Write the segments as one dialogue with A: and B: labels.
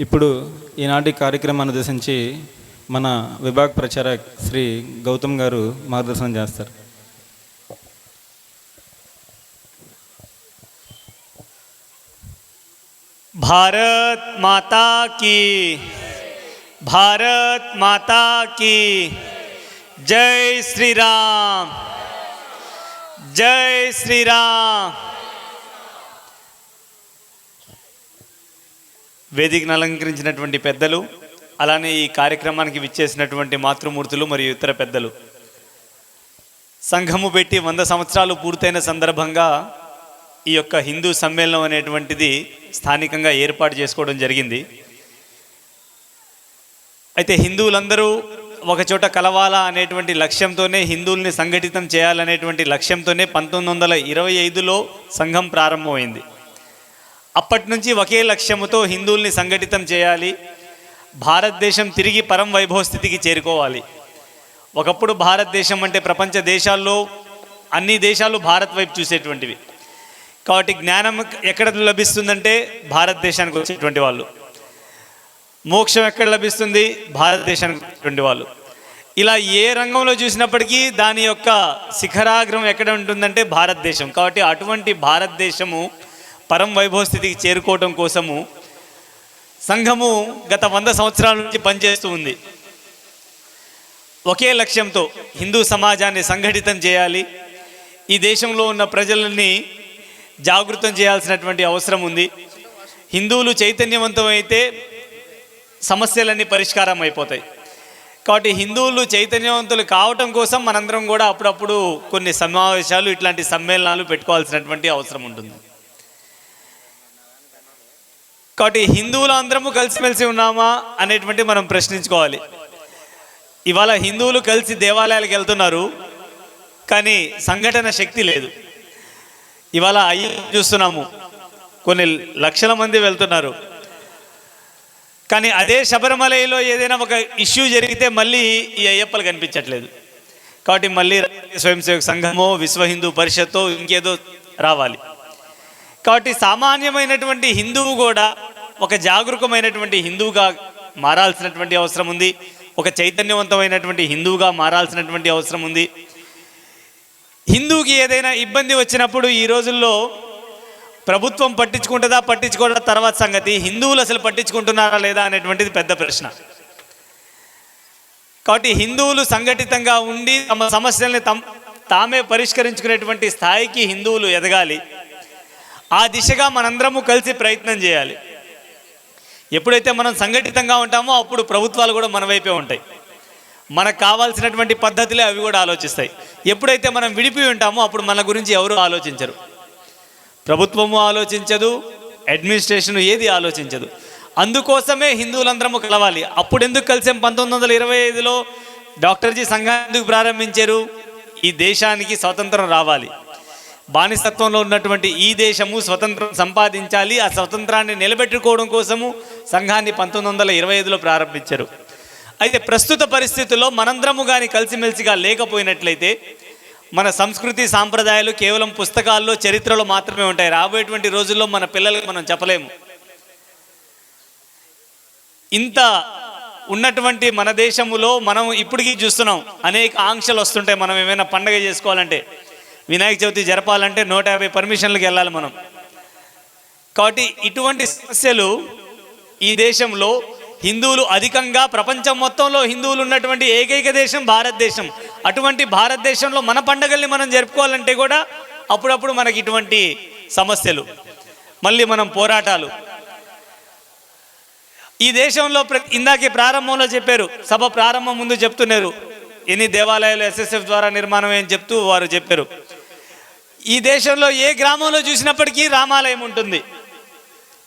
A: ఇప్పుడు ఈనాటి కార్యక్రమాన్ని ఉద్దేశించి మన విభాగ ప్రచార శ్రీ గౌతమ్ గారు మార్గదర్శనం చేస్తారు.
B: భారత్ మాతా కీ భారత్ మాతా కీ జై శ్రీరామ్ జై శ్రీరామ్. వేదికను అలంకరించినటువంటి పెద్దలు అలానే ఈ కార్యక్రమానికి విచ్చేసినటువంటి మాతృమూర్తులు మరియు ఇతర పెద్దలు. సంఘము పెట్టి వంద సంవత్సరాలు పూర్తయిన సందర్భంగా ఈ యొక్క హిందూ సమ్మేళనం అనేటువంటిది స్థానికంగా ఏర్పాటు చేసుకోవడం జరిగింది. అయితే హిందువులందరూ ఒకచోట కలవాలా అనేటువంటి లక్ష్యంతోనే హిందువుల్ని సంఘటితం చేయాలనేటువంటి లక్ష్యంతోనే పంతొమ్మిది వందల ఇరవై ఐదులో సంఘం ప్రారంభమైంది. అప్పటి నుంచి ఒకే లక్ష్యముతో హిందువుల్ని సంఘటితం చేయాలి. భారతదేశం తిరిగి పరం వైభవ స్థితికి చేరుకోవాలి. ఒకప్పుడు భారతదేశం అంటే ప్రపంచ దేశాల్లో అన్ని దేశాలు భారత్ వైపు చూసేటువంటివి. కాబట్టి జ్ఞానం ఎక్కడ లభిస్తుందంటే భారతదేశానికి వచ్చేటువంటి వాళ్ళు. మోక్షం ఎక్కడ లభిస్తుంది? భారతదేశానికి వచ్చేటువంటి వాళ్ళు. ఇలా ఏ రంగంలో చూసినప్పటికీ దాని యొక్క శిఖరాగ్రం ఎక్కడ ఉంటుందంటే భారతదేశం. కాబట్టి అటువంటి భారతదేశము పరం వైభవ స్థితికి చేరుకోవడం కోసము సంఘము గత వంద సంవత్సరాల నుంచి పనిచేస్తూ ఉంది. ఒకే లక్ష్యంతో హిందూ సమాజాన్ని సంఘటితం చేయాలి. ఈ దేశంలో ఉన్న ప్రజలని జాగృతం చేయాల్సినటువంటి అవసరం ఉంది. హిందువులు చైతన్యవంతమైతే సమస్యలన్నీ పరిష్కారం అయిపోతాయి. కాబట్టి హిందువులు చైతన్యవంతులు కావటం కోసం మనందరం కూడా అప్పుడప్పుడు కొన్ని సమావేశాలు ఇట్లాంటి సమ్మేళనాలు పెట్టుకోవాల్సినటువంటి అవసరం ఉంటుంది. కాబట్టి హిందువులు అందరము కలిసిమెలిసి ఉన్నామా అనేటువంటి మనం ప్రశ్నించుకోవాలి. ఇవాళ హిందువులు కలిసి దేవాలయాలకు వెళ్తున్నారు కానీ సంఘటన శక్తి లేదు. ఇవాళ అయ్యి చూస్తున్నాము కొన్ని లక్షల మంది వెళ్తున్నారు. కానీ అదే శబరిమలలో ఏదైనా ఒక ఇష్యూ జరిగితే మళ్ళీ ఈ అయ్యప్పలు కనిపించట్లేదు. కాబట్టి మళ్ళీ స్వయం సేవక సంఘమో విశ్వ హిందూ పరిషత్తో ఇంకేదో రావాలి. కాబట్టి సామాన్యమైనటువంటి హిందువు కూడా ఒక జాగరూకమైనటువంటి హిందువుగా మారాల్సినటువంటి అవసరం ఉంది. ఒక చైతన్యవంతమైనటువంటి హిందువుగా మారాల్సినటువంటి అవసరం ఉంది. హిందువుకి ఏదైనా ఇబ్బంది వచ్చినప్పుడు ఈ రోజుల్లో ప్రభుత్వం పట్టించుకుంటుందా పట్టించుకోవడం తర్వాత సంగతి. హిందువులు అసలు పట్టించుకుంటున్నారా లేదా అనేటువంటిది పెద్ద ప్రశ్న. కాబట్టి హిందువులు సంఘటితంగా ఉండి తమ సమస్యల్ని తమ తామే పరిష్కరించుకునేటువంటి స్థాయికి హిందువులు ఎదగాలి. ఆ దిశగా మనందరము కలిసి ప్రయత్నం చేయాలి. ఎప్పుడైతే మనం సంఘటితంగా ఉంటామో అప్పుడు ప్రభుత్వాలు కూడా మన వైపే ఉంటాయి. మనకు కావాల్సినటువంటి పద్ధతులే అవి కూడా ఆలోచిస్తాయి. ఎప్పుడైతే మనం విడిపి ఉంటామో అప్పుడు మన గురించి ఎవరు ఆలోచించరు. ప్రభుత్వము ఆలోచించదు అడ్మినిస్ట్రేషన్ ఏది ఆలోచించదు. అందుకోసమే హిందువులందరము కలవాలి. అప్పుడు ఎందుకు కలిసాం? పంతొమ్మిది వందల ఇరవై ఐదులో డాక్టర్జీ సంఘం ఎందుకు ప్రారంభించారు? ఈ దేశానికి స్వాతంత్రం రావాలి. బానిసత్వంలో ఉన్నటువంటి ఈ దేశము స్వతంత్రం సంపాదించాలి. ఆ స్వతంత్రాన్ని నిలబెట్టుకోవడం కోసము సంఘాన్ని పంతొమ్మిది వందల ఇరవై ఐదులో ప్రారంభించారు. అయితే ప్రస్తుత పరిస్థితుల్లో మనందరము కానీ కలిసిమెలిసిగా లేకపోయినట్లయితే మన సంస్కృతి సాంప్రదాయాలు కేవలం పుస్తకాల్లో చరిత్రలో మాత్రమే ఉంటాయి. రాబోయేటువంటి రోజుల్లో మన పిల్లలకు మనం చెప్పలేము. ఇంత ఉన్నటువంటి మన దేశములో మనం ఇప్పటికీ చూస్తున్నాం. అనేక ఆంక్షలు వస్తుంటాయి. మనం ఏమైనా పండగ చేసుకోవాలంటే వినాయక చవితి జరపాలంటే నూట యాభై పర్మిషన్లకు వెళ్ళాలి మనం. కాబట్టి ఇటువంటి సమస్యలు ఈ దేశంలో హిందువులు అధికంగా ప్రపంచం మొత్తంలో హిందువులు ఉన్నటువంటి ఏకైక దేశం భారతదేశం. అటువంటి భారతదేశంలో మన పండగల్ని మనం జరుపుకోవాలంటే కూడా అప్పుడప్పుడు మనకి ఇటువంటి సమస్యలు. మళ్ళీ మనం పోరాటాలు. ఈ దేశంలో ఇందాకే ప్రారంభంలో చెప్పారు సభ ప్రారంభం ముందు చెప్తున్నారు. ఎన్ని దేవాలయాలు ఎస్ఎస్ఎఫ్ ద్వారా నిర్మాణం అని చెప్తూ వారు చెప్పారు. ఈ దేశంలో ఏ గ్రామంలో చూసినప్పటికీ రామాలయం ఉంటుంది.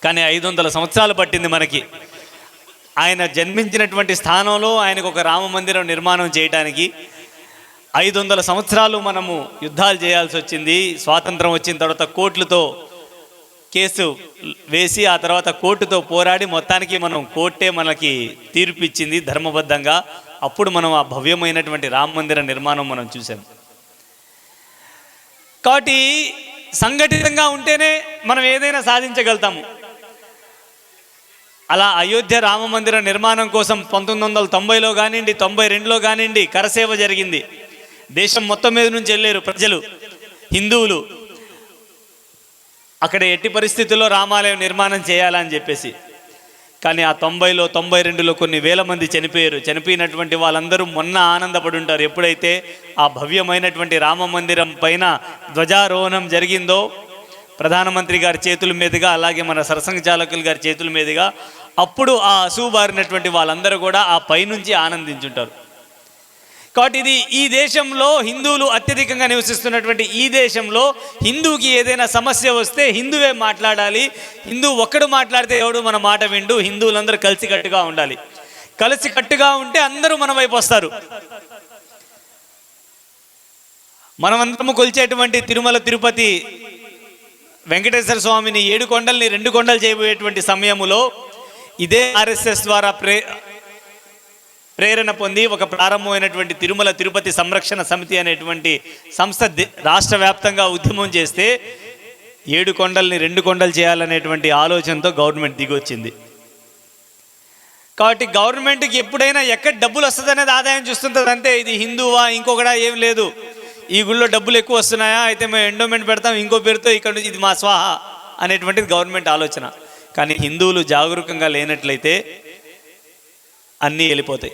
B: కానీ ఐదు వందల సంవత్సరాలు పట్టింది మనకి. ఆయన జన్మించినటువంటి స్థానంలో ఆయనకు ఒక రామ మందిరం నిర్మాణం చేయడానికి ఐదు వందల సంవత్సరాలు మనము యుద్ధాలు చేయాల్సి వచ్చింది. స్వాతంత్రం వచ్చిన తర్వాత కోట్లతో కేసు వేసి ఆ తర్వాత కోర్టుతో పోరాడి మొత్తానికి మనం కోర్టే మనకి తీర్పు ఇచ్చింది ధర్మబద్ధంగా. అప్పుడు మనం ఆ భవ్యమైనటువంటి రామ మందిర నిర్మాణం మనం చూసాం కాబట్టి సంఘటితంగా ఉంటేనే మనం ఏదైనా సాధించగలుగుతాము. అలా అయోధ్య రామ మందిర నిర్మాణం కోసం పంతొమ్మిది వందల తొంభైలో కానివ్వండి తొంభై రెండులో కానివ్వండి కరసేవ జరిగింది. దేశం మొత్తం మీద నుంచి వెళ్ళారు ప్రజలు హిందువులు. అక్కడ ఎట్టి పరిస్థితుల్లో రామాలయం నిర్మాణం చేయాలని చెప్పేసి. కానీ ఆ తొంభైలో తొంభై రెండులో కొన్ని వేల మంది చనిపోయారు. చనిపోయినటువంటి వాళ్ళందరూ మొన్న ఆనందపడి ఉంటారు. ఎప్పుడైతే ఆ భవ్యమైనటువంటి రామ మందిరం పైన ధ్వజారోహణం జరిగిందో ప్రధానమంత్రి గారి చేతుల మీదుగా అలాగే మన సరసంఘ చాలకులు గారి చేతుల మీదుగా అప్పుడు ఆ అసూబారినటువంటి వాళ్ళందరూ కూడా ఆ పైనుంచి ఆనందించుంటారు. కాబట్టి ఇది ఈ దేశంలో హిందువులు అత్యధికంగా నివసిస్తున్నటువంటి ఈ దేశంలో హిందువుకి ఏదైనా సమస్య వస్తే హిందువే మాట్లాడాలి. హిందూ ఒక్కడు మాట్లాడితే ఎవడు మన మాట విండు? హిందువులందరూ కలిసి కట్టుగా ఉండాలి. కలిసి కట్టుగా ఉంటే అందరూ మన వైపు వస్తారు. మనమందరము కొలిచేటువంటి తిరుమల తిరుపతి వెంకటేశ్వర స్వామిని ఏడు కొండల్ని రెండు కొండలు చేయబోయేటువంటి సమయములో ఇదే ఆర్ఎస్ఎస్ ద్వారా ప్రే ప్రేరణ పొంది ఒక ప్రారంభమైనటువంటి తిరుమల తిరుపతి సంరక్షణ సమితి అనేటువంటి సంస్థ రాష్ట్ర వ్యాప్తంగా ఉద్యమం చేస్తే ఏడు కొండల్ని రెండు కొండలు చేయాలనేటువంటి ఆలోచనతో గవర్నమెంట్ దిగొచ్చింది. కాబట్టి గవర్నమెంట్కి ఎప్పుడైనా ఎక్కడ డబ్బులు వస్తుందనేది ఆదాయం చూస్తుంటుంది అంతే. ఇది హిందువా ఇంకొకడా ఏం లేదు. ఈ గుళ్ళో డబ్బులు ఎక్కువ వస్తున్నాయా? అయితే మేము ఎండోమెంట్ పెడతాం ఇంకో పేరుతో ఇక్కడ నుంచి ఇది మా స్వాహ అనేటువంటిది గవర్నమెంట్ ఆలోచన. కానీ హిందువులు జాగరూకంగా లేనట్లయితే అన్నీ వెళ్ళిపోతాయి.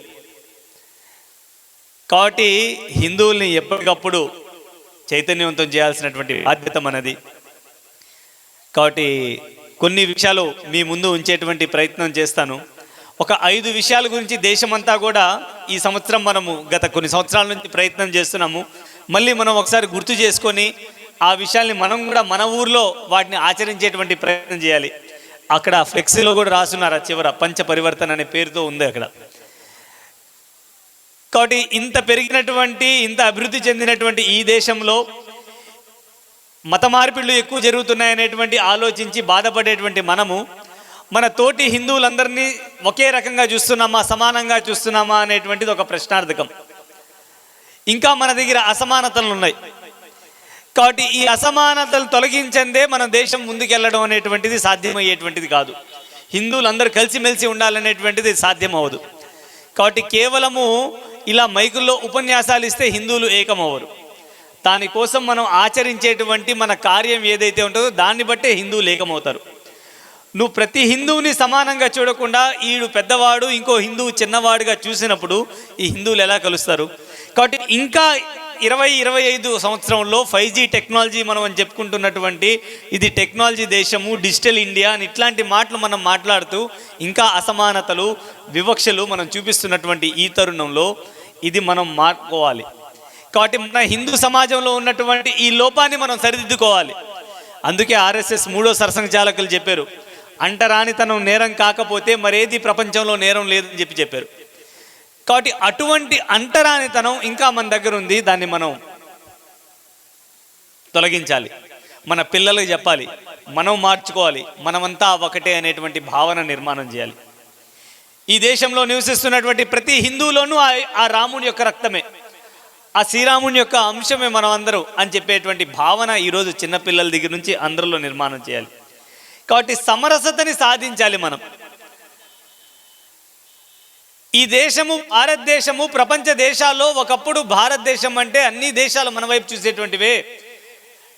B: కాబట్టి హిందువుల్ని ఎప్పటికప్పుడు చైతన్యవంతం చేయాల్సినటువంటి బాధ్యత మనది. కాబట్టి కొన్ని విషయాలు మీ ముందు ఉంచేటువంటి ప్రయత్నం చేస్తాను. ఒక ఐదు విషయాల గురించి దేశమంతా కూడా ఈ సంవత్సరం మనము గత కొన్ని సంవత్సరాల నుంచి ప్రయత్నం చేస్తున్నాము. మళ్ళీ మనం ఒకసారి గుర్తు చేసుకొని ఆ విషయాల్ని మనం కూడా మన ఊర్లో వాటిని ఆచరించేటువంటి ప్రయత్నం చేయాలి. అక్కడ ఫ్లెక్సీలో కూడా రాస్తున్నారు ఆ చివర పంచ పరివర్తన అనే పేరుతో ఉంది అక్కడ. కాబట్టి ఇంత పెరిగినటువంటి ఇంత అభివృద్ధి చెందినటువంటి ఈ దేశంలో మత మార్పిళ్ళు ఎక్కువ జరుగుతున్నాయనేటువంటి ఆలోచించి బాధపడేటువంటి మనము మన తోటి హిందువులందరినీ ఒకే రకంగా చూస్తున్నామా సమానంగా చూస్తున్నామా అనేటువంటిది ఒక ప్రశ్నార్థకం. ఇంకా మన దగ్గర అసమానతలు ఉన్నాయి. కాబట్టి ఈ అసమానతలు తొలగించందే మన దేశం ముందుకెళ్ళడం అనేటువంటిది సాధ్యమయ్యేటువంటిది కాదు. హిందువులందరూ కలిసిమెలిసి ఉండాలనేటువంటిది సాధ్యం అవ్వదు కాబట్టి కేవలము ఇలా మైకుల్లో ఉపన్యాసాలు ఇస్తే హిందువులు ఏకమవ్వరు. దానికోసం మనం ఆచరించేటువంటి మన కార్యం ఏదైతే ఉంటుందో దాన్ని బట్టే హిందువులు ఏకమవుతారు. నువ్వు ప్రతి హిందువుని సమానంగా చూడకుండా ఈడు పెద్దవాడు ఇంకో హిందువు చిన్నవాడుగా చూసినప్పుడు ఈ హిందువులు ఎలా కలుస్తారు? కాబట్టి ఇంకా ఇరవై ఇరవై ఐదు సంవత్సరంలో ఫైవ్ జీ టెక్నాలజీ మనం అని చెప్పుకుంటున్నటువంటి ఇది టెక్నాలజీ దేశము డిజిటల్ ఇండియా అని ఇట్లాంటి మాటలు మనం మాట్లాడుతూ ఇంకా అసమానతలు వివక్షలు మనం చూపిస్తున్నటువంటి ఈ తరుణంలో ఇది మనం మార్చుకోవాలి. కాబట్టి మన హిందూ సమాజంలో ఉన్నటువంటి ఈ లోపాన్ని మనం సరిదిద్దుకోవాలి. అందుకే ఆర్ఎస్ఎస్ మూడో సరసంఘ చాలకులు చెప్పారు అంటరానితనం నేరం కాకపోతే మరేది ప్రపంచంలో నేరం లేదని చెప్పి చెప్పారు. కాబట్టి అటువంటి అంటరానితనం ఇంకా మన దగ్గర ఉంది. దాన్ని మనం తొలగించాలి. మన పిల్లలకు చెప్పాలి. మనం మార్చుకోవాలి. మనమంతా ఒకటే అనేటువంటి భావన నిర్మాణం చేయాలి. ఈ దేశంలో నివసిస్తున్నటువంటి ప్రతి హిందువులోనూ ఆ- ఆ రాముని యొక్క రక్తమే. ఆ శ్రీరాముని యొక్క అంశమే మనం అందరూ అని చెప్పేటువంటి భావన ఈరోజు చిన్నపిల్లల దగ్గర నుంచి అందరిలో నిర్మాణం చేయాలి. కాబట్టి సమరసతని సాధించాలి మనం. ఈ దేశము భారతదేశము ప్రపంచ దేశాల్లో ఒకప్పుడు భారతదేశం అంటే అన్ని దేశాలు మన వైపు చూసేటువంటివే.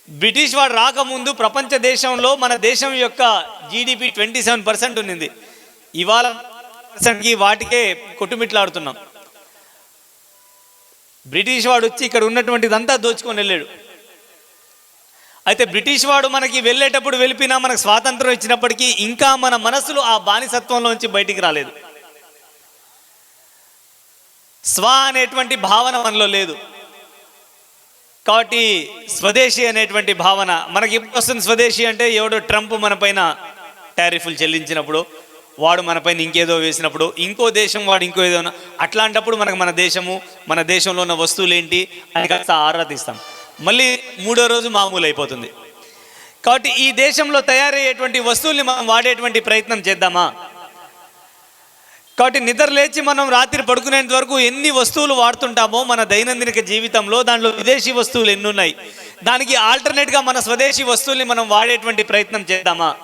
B: బ్రిటిష్ వాడు రాకముందు ప్రపంచ దేశంలో మన దేశం యొక్క జీడిపి ట్వంటీ సెవెన్ పర్సెంట్ ఉన్నింది. ఇవాళ పర్సెంట్కి వాటికే కొట్టుమిట్లాడుతున్నాం. బ్రిటిష్ వాడు వచ్చి ఇక్కడ ఉన్నటువంటిదంతా దోచుకొని వెళ్ళాడు. అయితే బ్రిటిష్ వాడు మనకి వెళ్ళేటప్పుడు వెళ్ళిపోయినా మనకు స్వాతంత్రం ఇచ్చినప్పటికీ ఇంకా మన మనసులు ఆ బానిసత్వంలోంచి బయటికి రాలేదు. స్వ అనేటువంటి భావన మనలో లేదు. కాబట్టి స్వదేశీ అనేటువంటి భావన మనకి ఎప్పుడు వస్తుంది స్వదేశీ అంటే ఎవడో ట్రంప్ మన పైన టారిఫ్లు చెల్లించినప్పుడు వాడు మన పైన ఇంకేదో వేసినప్పుడు ఇంకో దేశం వాడు ఇంకో ఏదో అట్లాంటప్పుడు మనకు మన దేశము మన దేశంలో ఉన్న వస్తువులు ఏంటి అని కాస్త ఆరాధిస్తాం మళ్ళీ మూడో రోజు మామూలు అయిపోతుంది కాబట్టి ఈ దేశంలో తయారయ్యేటువంటి వస్తువుల్ని మనం వాడేటువంటి ప్రయత్నం చేద్దామా? కాబట్టి నిద్ర లేచి మనం రాత్రి పడుకునేంత వరకు ఎన్ని వస్తువులు వాడుతుంటామో మన దైనందిన జీవితంలో దాంట్లో విదేశీ వస్తువులు ఎన్ని ఉన్నాయి దానికి ఆల్టర్నేట్గా మన స్వదేశీ వస్తువుల్ని మనం వాడేటువంటి ప్రయత్నం చేద్దామా?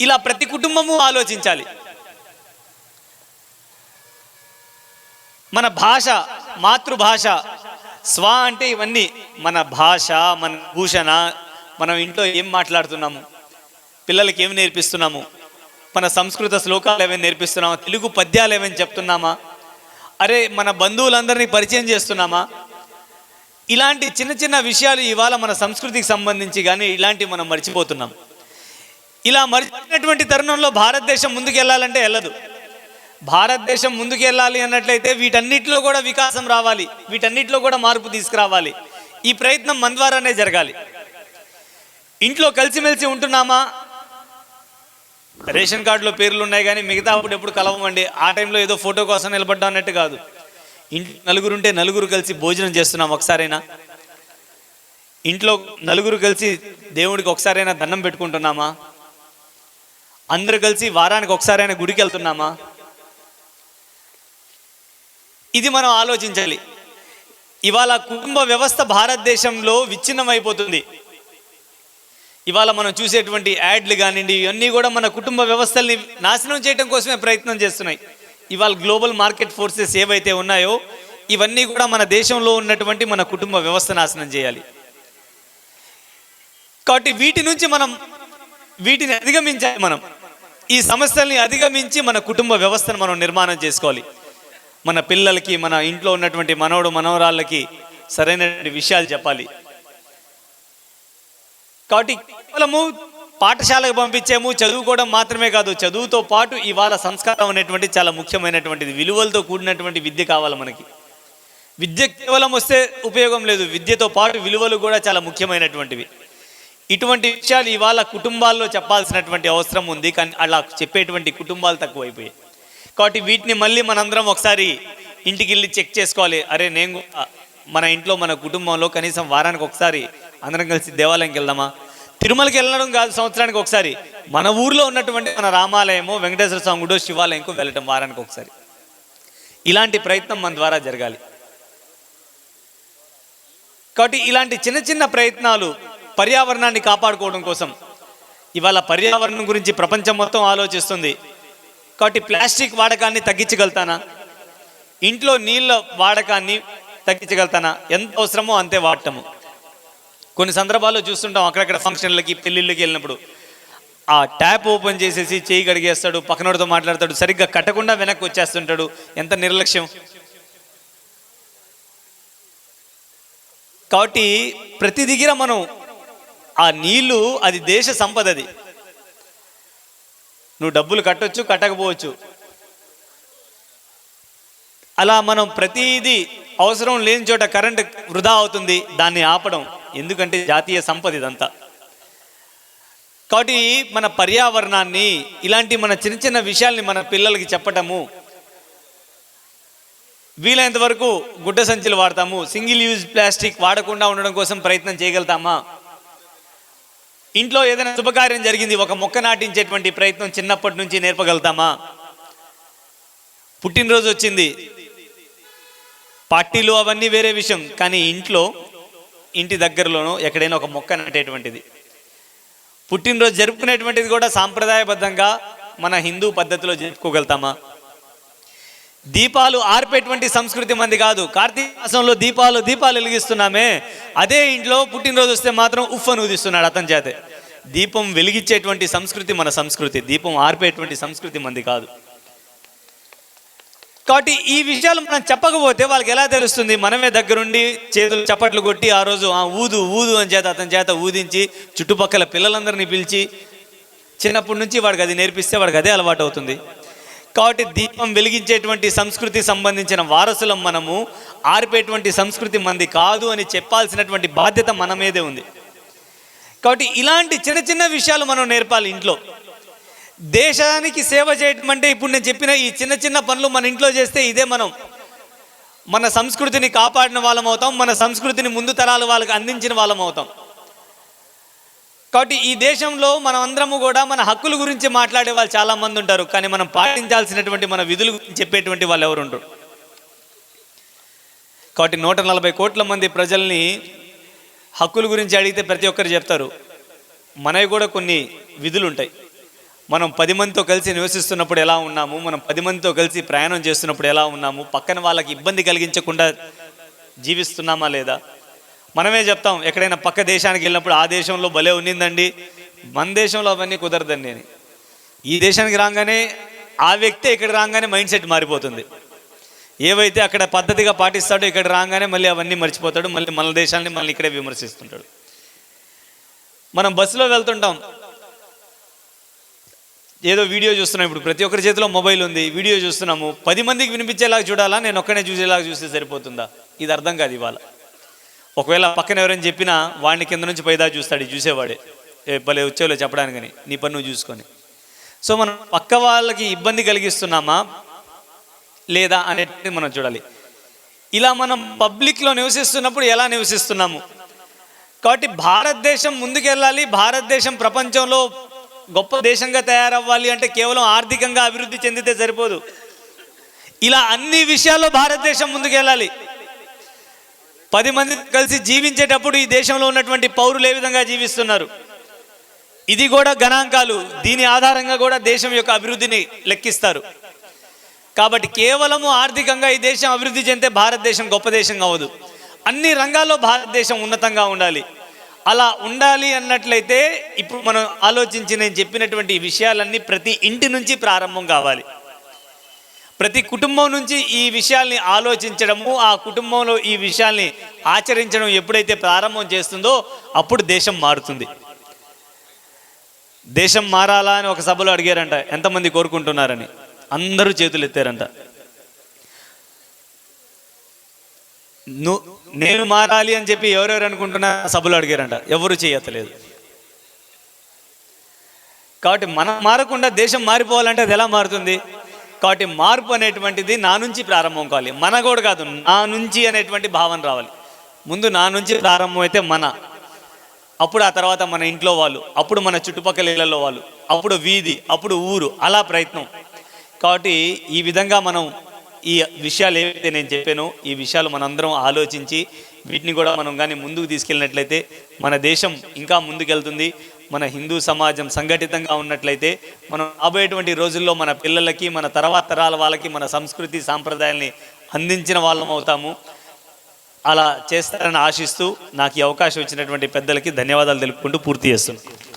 B: ఇలా ప్రతి కుటుంబము ఆలోచించాలి. మన భాష మాతృభాష స్వ అంటే ఇవన్నీ మన భాష మన భూషణ మనం ఇంట్లో ఏం మాట్లాడుతున్నాము? పిల్లలకి ఏమి నేర్పిస్తున్నాము? మన సంస్కృత శ్లోకాలు ఏమైనా నేర్పిస్తున్నామా? తెలుగు పద్యాలు ఏమైనా చెప్తున్నామా? అరే మన బంధువులందరినీ పరిచయం చేస్తున్నామా? ఇలాంటి చిన్న చిన్న విషయాలు ఇవాళ మన సంస్కృతికి సంబంధించి కానీ ఇలాంటివి మనం మర్చిపోతున్నాం. ఇలా మర్చిపోయినటువంటి తరుణంలో భారతదేశం ముందుకు వెళ్ళాలంటే వెళ్ళదు. భారతదేశం ముందుకు వెళ్ళాలి అన్నట్లయితే వీటన్నిటిలో కూడా వికాసం రావాలి. వీటన్నిటిలో కూడా మార్పు తీసుకురావాలి. ఈ ప్రయత్నం మన ద్వారానే జరగాలి. ఇంట్లో కలిసిమెలిసి ఉంటున్నామా? రేషన్ కార్డులో పేర్లు ఉన్నాయి కానీ మిగతా అప్పుడు ఎప్పుడు కలవమండి ఆ టైంలో ఏదో ఫోటో కోసం నిలబడ్డా అన్నట్టు కాదు. ఇంట్లో నలుగురు ఉంటే నలుగురు కలిసి భోజనం చేస్తున్నాం ఒకసారైనా. ఇంట్లో నలుగురు కలిసి దేవుడికి ఒకసారైనా దండం పెట్టుకుంటున్నామా? అందరు కలిసి వారానికి ఒకసారైనా గుడికి వెళ్తున్నామా? ఇది మనం ఆలోచించాలి. ఇవాళ కుటుంబ వ్యవస్థ భారతదేశంలో విచ్ఛిన్నమైపోతుంది. ఇవాళ మనం చూసేటువంటి యాడ్లు కానివ్వండి ఇవన్నీ కూడా మన కుటుంబ వ్యవస్థల్ని నాశనం చేయడం కోసమే ప్రయత్నం చేస్తున్నాయి. ఇవాళ గ్లోబల్ మార్కెట్ ఫోర్సెస్ ఏవైతే ఉన్నాయో ఇవన్నీ కూడా మన దేశంలో ఉన్నటువంటి మన కుటుంబ వ్యవస్థ నాశనం చేయాలి. కాబట్టి వీటి నుంచి మనం వీటిని అధిగమించాలి మనం. ఈ సమస్యల్ని అధిగమించి మన కుటుంబ వ్యవస్థను మనం నిర్మాణం చేసుకోవాలి. మన పిల్లలకి మన ఇంట్లో ఉన్నటువంటి మనవడు మనవరాళ్ళకి సరైనటువంటి విషయాలు చెప్పాలి. కాబట్టి కేవలము పాఠశాలకు పంపించాము చదువుకోవడం మాత్రమే కాదు చదువుతో పాటు ఇవాళ సంస్కారం అనేటువంటి చాలా ముఖ్యమైనటువంటిది విలువలతో కూడినటువంటి విద్య కావాలి మనకి. విద్య కేవలం వస్తే ఉపయోగం లేదు విద్యతో పాటు విలువలు కూడా చాలా ముఖ్యమైనటువంటివి. ఇటువంటి విషయాలు ఇవాళ కుటుంబాల్లో చెప్పాల్సినటువంటి అవసరం ఉంది కానీ అలా చెప్పేటువంటి కుటుంబాలు తక్కువైపోయాయి. కాబట్టి వీటిని మళ్ళీ మనందరం ఒకసారి ఇంటికి వెళ్ళి చెక్ చేసుకోవాలి. అరే నేను మన ఇంట్లో మన కుటుంబంలో కనీసం వారానికి ఒకసారి అందరం కలిసి దేవాలయంకి వెళ్దామా? తిరుమలకి వెళ్ళడం కాదు సంవత్సరానికి ఒకసారి. మన ఊర్లో ఉన్నటువంటి మన రామాలయము వెంకటేశ్వర స్వామి గుడో శివాలయంకు వెళ్ళటం వారానికి ఒకసారి. ఇలాంటి ప్రయత్నం మన ద్వారా జరగాలి. కాబట్టి ఇలాంటి చిన్న చిన్న ప్రయత్నాలు పర్యావరణాన్ని కాపాడుకోవడం కోసం ఇవాళ పర్యావరణం గురించి ప్రపంచం మొత్తం ఆలోచిస్తుంది. కాబట్టి ప్లాస్టిక్ వాడకాన్ని తగ్గించగలుగుతానా? ఇంట్లో నీళ్ళ వాడకాన్ని తగ్గించగలుగుతానా? ఎంత అవసరమో అంతే వాడటము. కొన్ని సందర్భాల్లో చూస్తుంటాం అక్కడక్కడ ఫంక్షన్లకి పెళ్ళిళ్ళకి వెళ్ళినప్పుడు. ఆ ట్యాప్ ఓపెన్ చేసేసి చేయి కడిగేస్తాడు పక్కనోడితో మాట్లాడతాడు సరిగ్గా కట్టకుండా వెనక్కి వచ్చేస్తుంటాడు. ఎంత నిర్లక్ష్యం. కాబట్టి ప్రతి దగ్గర మనం ఆ నీళ్ళు అది దేశ సంపద అది. నువ్వు డబ్బులు కట్టొచ్చు కట్టకపోవచ్చు. అలా మనం ప్రతిదీ అవసరం లేని చోట కరెంట్ వృధా అవుతుంది దాన్ని ఆపడం. ఎందుకంటే జాతీయ సంపద ఇదంతా. కాబట్టి మన పర్యావరణాన్ని ఇలాంటి మన చిన్న చిన్న విషయాల్ని మన పిల్లలకి చెప్పటము వీలైనంత వరకు గుడ్డ సంచులు వాడతాము సింగిల్ యూజ్ ప్లాస్టిక్ వాడకుండా ఉండడం కోసం ప్రయత్నం చేయగలుగుతామా? ఇంట్లో ఏదైనా శుభకార్యం జరిగింది ఒక మొక్క నాటించేటువంటి ప్రయత్నం చిన్నప్పటి నుంచి నేర్పగలుగుతామా? పుట్టినరోజు వచ్చింది. పార్టీలు అవన్నీ వేరే విషయం కానీ ఇంట్లో ఇంటి దగ్గరలోనో ఎక్కడైనా ఒక మొక్క నాటేటువంటిది పుట్టినరోజు జరుపుకునేటువంటిది కూడా సాంప్రదాయబద్ధంగా మన హిందూ పద్ధతిలో జరుపుకోగలుగుతామా? దీపాలు ఆర్పేటువంటి సంస్కృతి మంది కాదు. కార్తీక మాసంలో దీపాలు దీపాలు వెలిగిస్తున్నామే. అదే ఇంట్లో పుట్టినరోజు వస్తే మాత్రం ఉఫ్ అని ఊదిస్తున్నాడు అతని చేతే. దీపం వెలిగించేటువంటి సంస్కృతి మన సంస్కృతి. దీపం ఆర్పేటువంటి సంస్కృతి మంది కాదు. కాబట్టి ఈ విషయాలు మనం చెప్పకపోతే వాళ్ళకి ఎలా తెలుస్తుంది? మనమే దగ్గరుండి చేతులు చప్పట్లు కొట్టి ఆ రోజు ఆ ఊదు ఊదు అని చేత అతని చేత ఊదించి చుట్టుపక్కల పిల్లలందరినీ పిలిచి చిన్నప్పటి నుంచి వాడికి అది నేర్పిస్తే వాడికి అదే అలవాటు అవుతుంది కాబట్టి దీపం వెలిగించేటువంటి సంస్కృతి సంబంధించిన వారసులం మనము ఆరిపేటువంటి సంస్కృతి మంది కాదు అని చెప్పాల్సినటువంటి బాధ్యత మన మీదే ఉంది. కాబట్టి ఇలాంటి చిన్న చిన్న విషయాలు మనం నేర్పాలి ఇంట్లో. దేశానికి సేవ చేయటం అంటే ఇప్పుడు నేను చెప్పిన ఈ చిన్న చిన్న పనులు మన ఇంట్లో చేస్తే ఇదే మనం. మన సంస్కృతిని కాపాడిన వాళ్ళం అవుతాం మన సంస్కృతిని ముందు తరాల వాళ్ళకి అందించిన వాళ్ళం అవుతాం. కాబట్టి ఈ దేశంలో మనం అందరము కూడా మన హక్కుల గురించి మాట్లాడే వాళ్ళు చాలామంది ఉంటారు కానీ మనం పాటించాల్సినటువంటి మన విధులు గురించి చెప్పేటువంటి వాళ్ళు ఎవరు ఉండరు. కాబట్టి నూట నలభై కోట్ల మంది ప్రజల్ని హక్కుల గురించి అడిగితే ప్రతి ఒక్కరు చెప్తారు. మనవి కూడా కొన్ని విధులు ఉంటాయి మనం పది మందితో కలిసి నివసిస్తున్నప్పుడు ఎలా ఉన్నాము? మనం పది మందితో కలిసి ప్రయాణం చేస్తున్నప్పుడు ఎలా ఉన్నాము? పక్కన వాళ్ళకి ఇబ్బంది కలిగించకుండా జీవిస్తున్నామా లేదా? మనమే చెప్తాం ఎక్కడైనా పక్క దేశానికి వెళ్ళినప్పుడు ఆ దేశంలో భలే ఉన్నిందండి. మన దేశంలో అవన్నీ కుదరదండి అని. ఈ దేశానికి రాగానే ఆ వ్యక్తి ఇక్కడ రాగానే మైండ్ సెట్ మారిపోతుంది. ఏవైతే అక్కడ పద్ధతిగా పాటిస్తాడో ఇక్కడ రాగానే మళ్ళీ అవన్నీ మర్చిపోతాడు మళ్ళీ మన దేశాన్ని మళ్ళీ ఇక్కడే విమర్శిస్తుంటాడు. మనం బస్సులో వెళ్తుంటాం ఏదో వీడియో చూస్తున్నాం. ఇప్పుడు ప్రతి ఒక్కరి చేతిలో మొబైల్ ఉంది. వీడియో చూస్తున్నాము. పది మందికి వినిపించేలాగా చూడాలా? నేను ఒక్కనే చూసేలాగా చూస్తే సరిపోతుందా? ఇది అర్థం కాదు ఇవాళ. ఒకవేళ పక్కన ఎవరైనా చెప్పినా వాడిని కింద నుంచి పైదా చూస్తాడు. చూసేవాడే. ఏ భలే వచ్చేవాళ్ళు చెప్పడానికని. నీ పని నువ్వు చూసుకొని. సో మనం పక్క వాళ్ళకి ఇబ్బంది కలిగిస్తున్నామా? లేదా అనేది మనం చూడాలి. ఇలా మనం పబ్లిక్లో నివసిస్తున్నప్పుడు ఎలా నివసిస్తున్నాము? కాబట్టి భారతదేశం ముందుకెళ్ళాలి. భారతదేశం ప్రపంచంలో గొప్ప దేశంగా తయారవ్వాలి అంటే కేవలం ఆర్థికంగా అభివృద్ధి చెందితే సరిపోదు. ఇలా అన్ని విషయాల్లో భారతదేశం ముందుకెళ్ళాలి. పది మంది కలిసి జీవించేటప్పుడు ఈ దేశంలో ఉన్నటువంటి పౌరులు ఏ విధంగా జీవిస్తున్నారు? ఇది కూడా గణాంకాలు. దీని ఆధారంగా కూడా దేశం యొక్క అభివృద్ధిని లెక్కిస్తారు. కాబట్టి కేవలము ఆర్థికంగా ఈ దేశం అభివృద్ధి చెందితే భారతదేశం గొప్ప దేశం అవ్వదు అన్ని రంగాల్లో భారతదేశం ఉన్నతంగా ఉండాలి. అలా ఉండాలి అన్నట్లయితే ఇప్పుడు మనం ఆలోచించి నేను చెప్పినటువంటి విషయాలన్నీ ప్రతి ఇంటి నుంచి ప్రారంభం కావాలి. ప్రతి కుటుంబం నుంచి ఈ విషయాల్ని ఆలోచించడము ఆ కుటుంబంలో ఈ విషయాల్ని ఆచరించడం ఎప్పుడైతే ప్రారంభం చేస్తుందో అప్పుడు దేశం మారుతుంది. దేశం మారాలా అని ఒక సభలో అడిగారంట ఎంతమంది కోరుకుంటున్నారని. అందరూ చేతులు ఎత్తారంట ను నేను మారాలి అని చెప్పి ఎవరెవరు అనుకుంటున్నా సభలు అడిగారంట. ఎవరు చేయట్లేదు. కాబట్టి మనం మారకుండా దేశం మారిపోవాలంటే అది ఎలా మారుతుంది? కాబట్టి మార్పు అనేటువంటిది నా నుంచి ప్రారంభం కావాలి. మన కూడా కాదు నా నుంచి అనేటువంటి భావన రావాలి. ముందు నా నుంచి ప్రారంభం అయితే మన. అప్పుడు ఆ తర్వాత మన ఇంట్లో వాళ్ళు అప్పుడు మన చుట్టుపక్కల ఇళ్ళలో వాళ్ళు అప్పుడు వీధి అప్పుడు ఊరు అలా ప్రయత్నం. కాబట్టి ఈ విధంగా మనం ఈ విషయాలు ఏవైతే నేను చెప్పానో ఈ విషయాలు మనందరం ఆలోచించి వీటిని కూడా మనం కానీ ముందుకు తీసుకెళ్ళినట్లయితే మన దేశం ఇంకా ముందుకెళ్తుంది. మన హిందూ సమాజం సంఘటితంగా ఉన్నట్లయితే మనం రాబోయేటువంటి రోజుల్లో మన పిల్లలకి మన తర్వాత తరాల వాళ్ళకి మన సంస్కృతి సాంప్రదాయాల్ని అందించిన వాళ్ళం అవుతాము. అలా చేస్తారని ఆశిస్తూ నాకు ఈ అవకాశం ఇచ్చినటువంటి పెద్దలకి ధన్యవాదాలు తెలుపుకుంటూ పూర్తి చేస్తున్నాను.